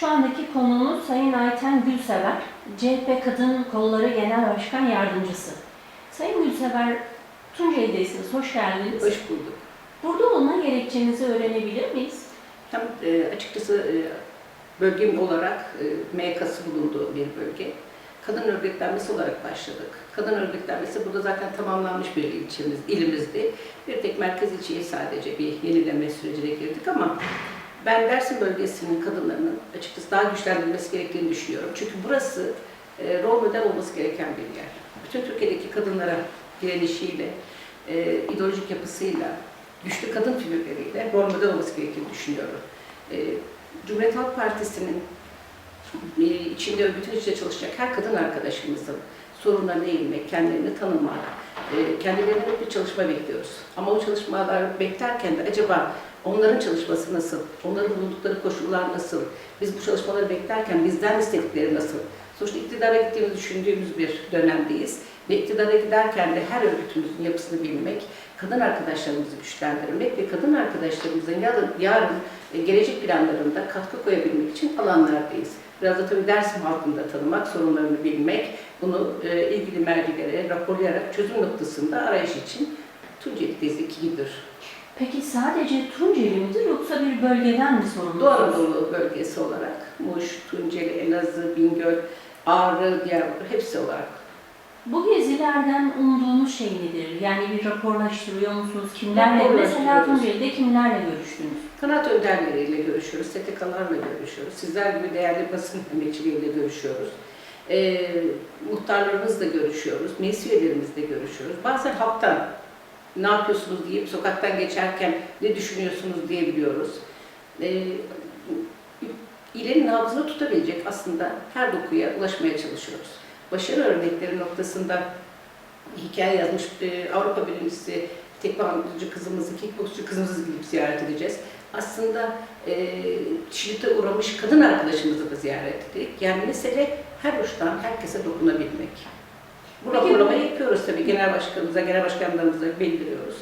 Şu andaki konuğumuz Sayın Ayten Gülsever, CHP Kadın Kolları Genel Başkan Yardımcısı. Sayın Gülsever, Tunceli'desiniz, hoş geldiniz. Hoş bulduk. Burada olma gerekçenizi öğrenebilir miyiz? Hem e, açıkçası e, bölgem olarak e, MK'sı bulunduğu bir bölge. Kadın örgütlenmesi olarak başladık. Kadın örgütlenmesi burada zaten tamamlanmış bir ilçemiz, ilimizdi. Bir tek merkez ilçeye sadece bir yenileme sürecine girdik ama ben Dersim bölgesinin kadınlarının açıkçası daha güçlendirilmesi gerektiğini düşünüyorum. Çünkü burası e, rol model olması gereken bir yer. Bütün Türkiye'deki kadınlara direnişiyle, e, ideolojik yapısıyla, güçlü kadın figürleriyle rol model olması gerektiğini düşünüyorum. E, Cumhuriyet Halk Partisi'nin e, içinde örgütün içinde çalışacak her kadın arkadaşımızın sorunlarına eğilmek, kendilerini tanımak, e, kendilerinden bir çalışma bekliyoruz. Ama o çalışmalar beklerken de acaba onların çalışması nasıl, onların bulundukları koşullar nasıl, biz bu çalışmaları beklerken bizden istedikleri nasıl? Sonuçta iktidara gittiğimizi düşündüğümüz bir dönemdeyiz. Ve iktidara giderken de her örgütümüzün yapısını bilmek, kadın arkadaşlarımızı güçlendirmek ve kadın arkadaşlarımızın yarın, yarın e, gelecek planlarında katkı koyabilmek için alanlardayız. Biraz da tabii Dersim halkını da tanımak, sorunlarını bilmek, bunu e, ilgili mercilere raporlayarak çözüm noktasında arayış için Tunceli'deyiz iki gündür. Peki sadece Tunceli midir yoksa bir bölgeden mi sorumlusunuz? Doğu Anadolu bölgesi olarak Muş, Tunceli, Elazığ, Bingöl, Ağrı, Diyarbakır hepsi olarak Bu gezilerden umduğunuz şey nedir? Yani bir raporlaştırıyor musunuz? Kimlerle? Mesela. Tunceli'de kimlerle görüştünüz? Kanaat önderleriyle görüşüyoruz, STK'larla görüşüyoruz, sizler gibi değerli basın emekçileriyle görüşüyoruz. Ee, muhtarlarımızla görüşüyoruz, meclis üyelerimizle görüşüyoruz. Bazen halktan ne yapıyorsunuz deyip sokaktan geçerken ne düşünüyorsunuz diyebiliyoruz. Ee, ilenin nabzını tutabilecek aslında her dokuya ulaşmaya çalışıyoruz. Başarı örnekleri noktasında hikaye yazmış e, Avrupa birincisi tekvandocu kızımızı, kickboksçu kızımızı gidip ziyaret edeceğiz. Aslında e, şiddete uğramış kadın arkadaşımızı da ziyaret ettik. Yani mesele her uçtan herkese dokunabilmek. Bu raporlamayı yapıyoruz tabii. Genel başkanımıza, genel başkanlarımıza bildiriyoruz.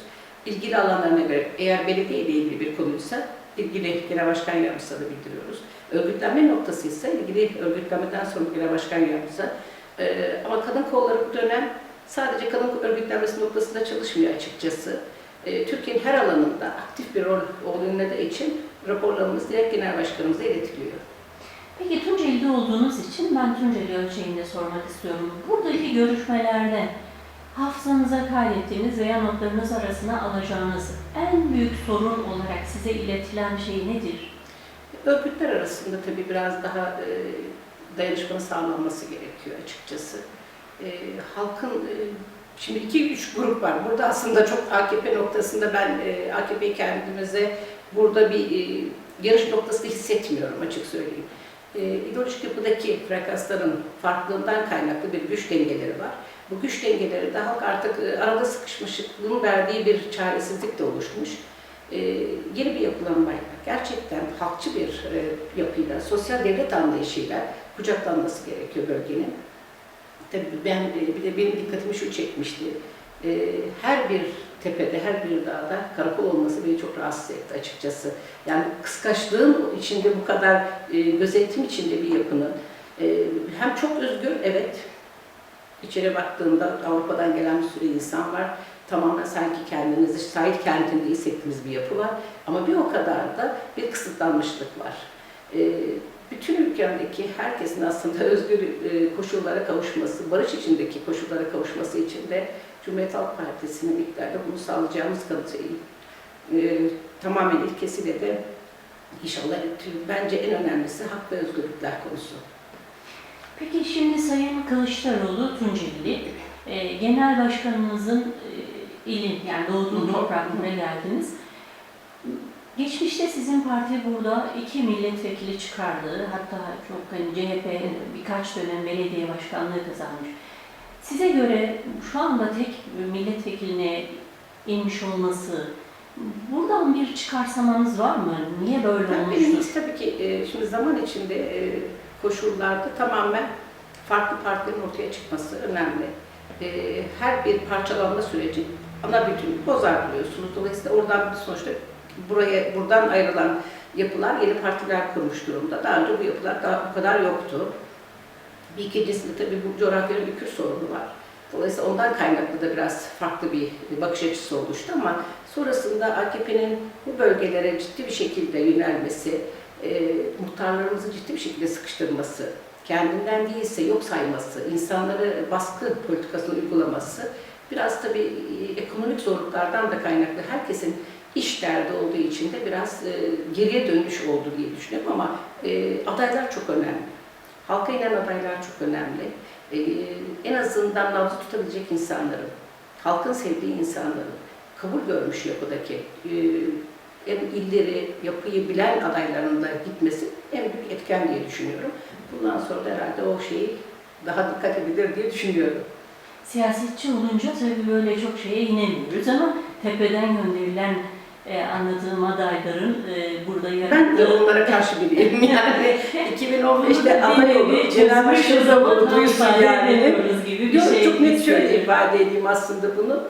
İlgili alanlarına göre eğer belediye ile ilgili bir konuysa ilgili genel başkan yardımcısına da bildiriyoruz. Örgütlenme noktası ise ilgili örgütlenmeden sonra genel başkan yardımcısı. E, ama kadın kolları bu dönem sadece kadın örgütlenmesi noktasında çalışmıyor açıkçası. E, Türkiye'nin her alanında aktif bir rol oynadığı için raporlarımız direkt genel başkanımıza iletiliyor. Peki Tunceli'de olduğunuz için ben Tunceli ölçeğinde sormak istiyorum. Buradaki görüşmelerde hafızanıza kaydettiğiniz veya notlarınız arasına alacağınız en büyük sorun olarak size iletilen şey nedir? Örgütler arasında tabii biraz daha e, dayanışmanın sağlanması gerekiyor açıkçası. E, halkın e, şimdi iki üç grup var. Burada aslında çok AKP noktasında ben e, AKP'yi kendimize burada bir e, yarış noktasında hissetmiyorum açık söyleyeyim. E, ideolojik yapıdaki frekansların farklılığından kaynaklı bir güç dengeleri var. Bu güç dengeleri de halk artık e, arada sıkışmışlığın verdiği bir çaresizlik de oluşmuş. E, yeni bir yapılanmayla, gerçekten halkçı bir e, yapıyla, sosyal devlet anlayışıyla kucaklanması gerekiyor bölgenin. Tabii ben e, bir de benim dikkatimi şu çekmişti. E, her bir tepede, her bir dağda karakol olması beni çok rahatsız etti açıkçası. Yani kıskaçlığın içinde bu kadar e, gözetim içinde bir yapının e, hem çok özgür, evet. İçeri baktığımda Avrupa'dan gelen bir sürü insan var. Tamamen sanki kendinizi sahil kentinde hissettiğiniz bir yapı var. Ama bir o kadar da bir kısıtlanmışlık var. E, bütün ülkemdeki herkesin aslında özgür e, koşullara kavuşması, barış içindeki koşullara kavuşması için de Cumhuriyet Halk Partisi'nin miktarda bunu sağlayacağımız kanıtıyım. E, tamamen ilkesiyle de inşallah bence en önemlisi hak ve özgürlükler konusu. Peki şimdi Sayın Kılıçdaroğlu Tuncelili, e, genel başkanımızın e, ilin yani doğduğu topraklara geldiniz. Geçmişte sizin parti burada iki milletvekili çıkardı. Hatta çok hani CHP birkaç dönem belediye başkanlığı kazanmış. Size göre şu anda tek milletvekiline inmiş olması, buradan bir çıkarsamanız var mı? Niye böyle Tabii olmuştu? biz tabii ki e, şimdi zaman içinde e, koşullarda tamamen farklı partilerin ortaya çıkması önemli. E, her bir parçalanma süreci ana bütünü bozar biliyorsunuz. Dolayısıyla oradan bir sonuçta buraya buradan ayrılan yapılar yeni partiler kurmuş durumda. Daha önce bu yapılar daha bu kadar yoktu. Bir ikincisi de tabii bu coğrafyanın bir Kürt sorunu var. Dolayısıyla ondan kaynaklı da biraz farklı bir bakış açısı oluştu ama sonrasında AKP'nin bu bölgelere ciddi bir şekilde yönelmesi, e, muhtarlarımızı ciddi bir şekilde sıkıştırması, kendinden değilse yok sayması, insanları baskı politikasını uygulaması biraz tabii e, ekonomik zorluklardan da kaynaklı. Herkesin iş derdi olduğu için de biraz e, geriye dönüş oldu diye düşünüyorum ama e, adaylar çok önemli. Halka inen adaylar çok önemli. E, en azından nabzı tutabilecek insanların, halkın sevdiği insanların, kabul görmüş yapıdaki e, illeri, yapıyı bilen adayların da gitmesi en büyük etken diye düşünüyorum. Bundan sonra da herhalde o şeyi daha dikkat edilir diye düşünüyorum. Siyasetçi olunca tabii böyle çok şeye inemiyoruz ama tepeden gönderilen e, anladığım adayların e, burada Ben de onlara karşı biriyim yani. 2010 işte aday olup Ceren Şıza bulduysa yani. gibi bir Yok, şey. çok net şöyle ifade edeyim aslında bunu.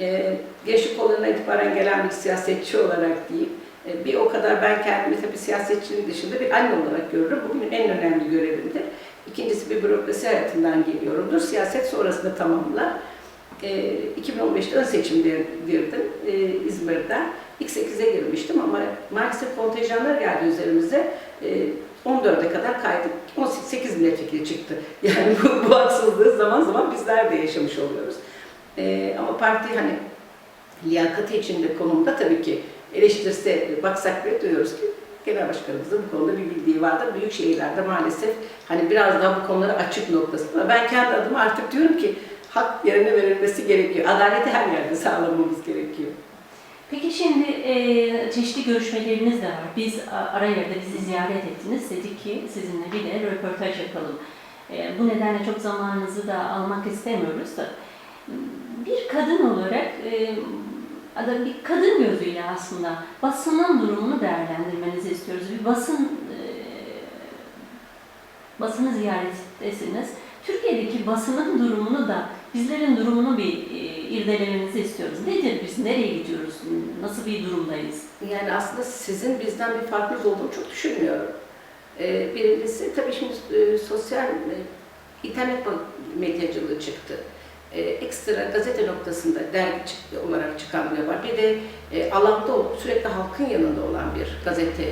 Ee, gençlik kollarına itibaren gelen bir siyasetçi olarak diyeyim. Ee, bir o kadar ben kendimi tabii siyasetçinin dışında bir anne olarak görürüm. Bugün en önemli görevimdir. İkincisi bir bürokrasi hayatından geliyorumdur. Siyaset sonrasında tamamla. Ee, 2015'te ön seçimde girdim ee, İzmir'de. X8'e girmiştim ama maalesef kontenjanlar geldi üzerimize. Ee, e, 14'e kadar kaydık. 18 milletvekili çıktı. Yani bu, bu haksızlığı zaman zaman bizler de yaşamış oluyoruz. E, ama parti hani liyakati içinde konumda tabii ki eleştirse baksak bile duyuyoruz ki genel başkanımızın bu konuda bir bildiği vardır. Büyük şehirlerde maalesef hani biraz daha bu konulara açık noktasında. Ben kendi adıma artık diyorum ki hak yerine verilmesi gerekiyor. Adaleti her yerde sağlamamız gerekiyor. Peki şimdi e, çeşitli görüşmeleriniz de var. Biz ara yerde bizi ziyaret ettiniz. Dedik ki sizinle bir de röportaj yapalım. E, bu nedenle çok zamanınızı da almak istemiyoruz da. Bir kadın olarak e, ada bir kadın gözüyle aslında basının durumunu değerlendirmenizi istiyoruz. Bir basın e, basını ziyaretindesiniz. Türkiye'deki basının durumunu da bizlerin durumunu bir e, irdelemenizi istiyoruz. Nedir biz? Nereye gidiyoruz? Nasıl bir durumdayız? Yani aslında sizin bizden bir farkınız olduğunu çok düşünmüyorum. Ee, birincisi tabii şimdi e, sosyal e, internet medyacılığı çıktı. Ee, ekstra gazete noktasında dergi olarak çıkan bir var. Bir de e, alanda sürekli halkın yanında olan bir gazete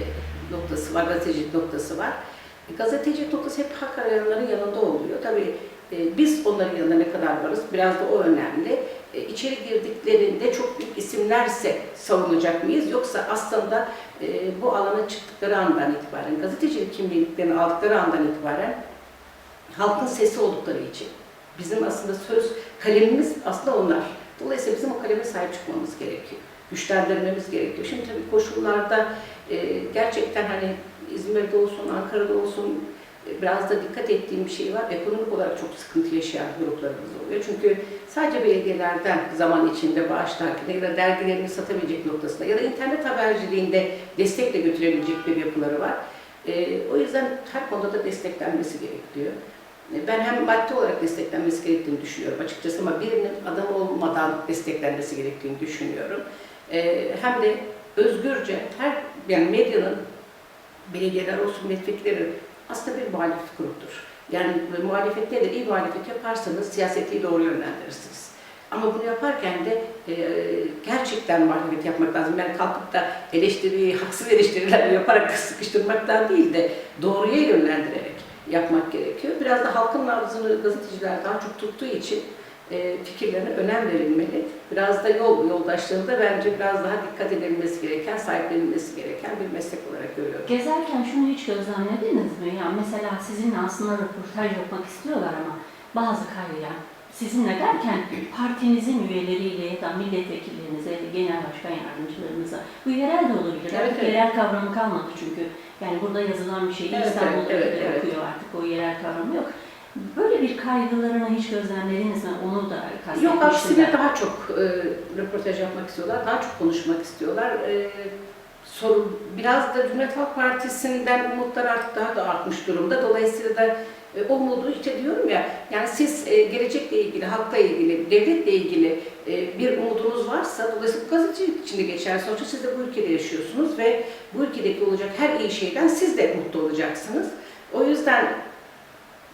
noktası var, gazetecilik noktası var. E, gazetecilik noktası hep hak arayanların yanında oluyor. Tabii e, biz onların yanında ne kadar varız biraz da o önemli. E, içeri girdiklerinde çok büyük isimlerse savunacak mıyız? Yoksa aslında e, bu alana çıktıkları andan itibaren, gazetecilik kimliklerini aldıkları andan itibaren halkın sesi oldukları için bizim aslında söz kalemimiz aslında onlar. Dolayısıyla bizim o kaleme sahip çıkmamız gerekiyor. Güçlendirmemiz gerekiyor. Şimdi tabii koşullarda e, gerçekten hani İzmir'de olsun, Ankara'da olsun biraz da dikkat ettiğim bir şey var. Ekonomik olarak çok sıkıntı yaşayan gruplarımız oluyor. Çünkü sadece belediyelerden zaman içinde bağış takibine ya da dergilerini satabilecek noktasında ya da internet haberciliğinde destekle götürebilecek bir yapıları var. E, o yüzden her konuda da desteklenmesi gerekiyor. E, Ben hem maddi olarak desteklenmesi gerektiğini düşünüyorum açıkçası ama birinin adam olmadan desteklenmesi gerektiğini düşünüyorum. E, Hem de özgürce her yani medyanın belediyeler olsun milletvekilleri aslında bir muhalif gruptur. Yani muhalefet nedir? İyi muhalefet yaparsanız siyaseti doğru yönlendirirsiniz. Ama bunu yaparken de e, gerçekten muhalefet yapmak lazım. Yani kalkıp da eleştiri, haksız eleştiriler yaparak sıkıştırmaktan değil de doğruya yönlendirerek yapmak gerekiyor. Biraz da halkın nabzını gazeteciler daha çok tuttuğu için e, fikirlerine önem verilmeli. Biraz da yol yoldaşlığında bence biraz daha dikkat edilmesi gereken, sahiplenilmesi gereken bir meslek olarak görüyorum. Gezerken şunu hiç gözlemlediniz mi? Ya mesela sizinle aslında röportaj yapmak istiyorlar ama bazı kariyer sizinle derken partinizin üyeleriyle ya da milletvekillerinize, genel başkan yardımcılarınıza bu yerel de olabilir. Evet, evet. yerel kavramı kalmadı çünkü. Yani burada yazılan bir şeyi Evet, İstanbul'da evet, evet, evet. okuyor artık o yerel kavramı yok. Böyle bir kaygılarını hiç gözlemlediniz mi? Onu da kastetmiştim. Yok aksine daha çok e, röportaj yapmak istiyorlar, daha çok konuşmak istiyorlar. E, soru, biraz da Cumhuriyet Halk Partisi'nden umutlar artık daha da artmış durumda. Dolayısıyla da e, o umudu işte diyorum ya, yani siz e, gelecekle ilgili, halkla ilgili, devletle ilgili e, bir umudunuz varsa, dolayısıyla gazetecilik içinde geçer. Sonuçta siz de bu ülkede yaşıyorsunuz ve bu ülkedeki olacak her iyi şeyden siz de mutlu olacaksınız. O yüzden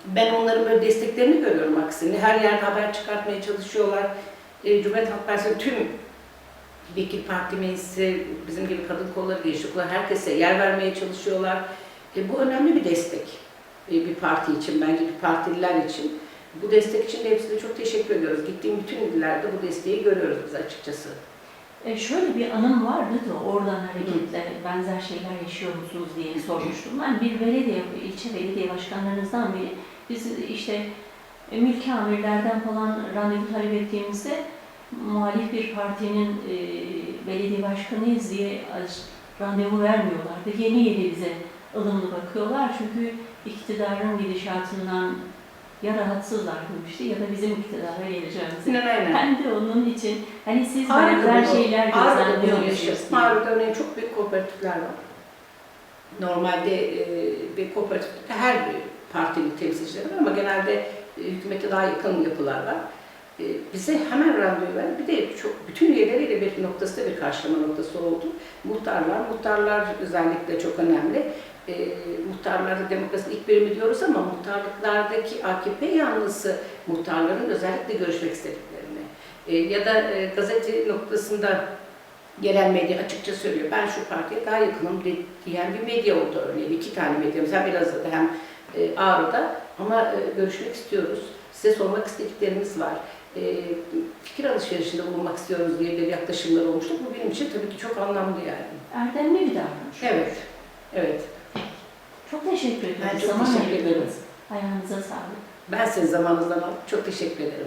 ben onların böyle desteklerini görüyorum aksine. Her yerde haber çıkartmaya çalışıyorlar. E, Cumhuriyet Halk Partisi'nin tüm vekil parti meclisi, bizim gibi kadın kolları, gençlik herkese yer vermeye çalışıyorlar. E, bu önemli bir destek e, bir parti için, bence bir partililer için. Bu destek için de hepsine çok teşekkür ediyoruz. Gittiğim bütün illerde bu desteği görüyoruz biz açıkçası. E, şöyle bir anım vardı da oradan hareketle benzer şeyler yaşıyor musunuz diye sormuştum. Ben bir belediye, ilçe belediye başkanlarınızdan biri biz işte e, mülki amirlerden falan randevu talep ettiğimizde muhalif bir partinin e, belediye başkanıyız diye randevu vermiyorlardı. Yeni yeni bize ılımlı bakıyorlar çünkü iktidarın gidişatından ya rahatsızlar demişti ya da bizim iktidara geleceğimizi. Aynen aynen. Ben de onun için hani siz benzer şeyler Ağrı'da gözlemliyor bunu musunuz? yaşıyoruz. diye. Ağrı'da örneğin çok büyük kooperatifler var. Normalde e, bir kooperatifte her partinin temsilcileri var ama genelde e, hükümete daha yakın yapılar var. E, bize hemen randevu ver. Bir de çok bütün üyeleriyle bir noktasında bir karşılama noktası oldu. Muhtarlar, muhtarlar özellikle çok önemli. E, muhtarlarda demokrasinin ilk birimi diyoruz ama muhtarlıklardaki AKP yanlısı muhtarların özellikle görüşmek istediklerini e, ya da e, gazete noktasında yerel medya açıkça söylüyor. Ben şu partiye daha yakınım de- diyen bir medya oldu örneğin. iki tane medyamız hem Elazığ'da hem e, Ağrı'da ama e, görüşmek istiyoruz. Size sormak istediklerimiz var. E, fikir alışverişinde bulunmak istiyoruz diye bir yaklaşımlar olmuştu. Bu benim için tabii ki çok anlamlı yani. Erdemli bir davranış. Evet, evet. Çok teşekkür ederim. Ben çok Zaman teşekkür ayırdınız. ederim. Ayağınıza sağlık. Ben sizin zamanınızdan çok teşekkür ederim.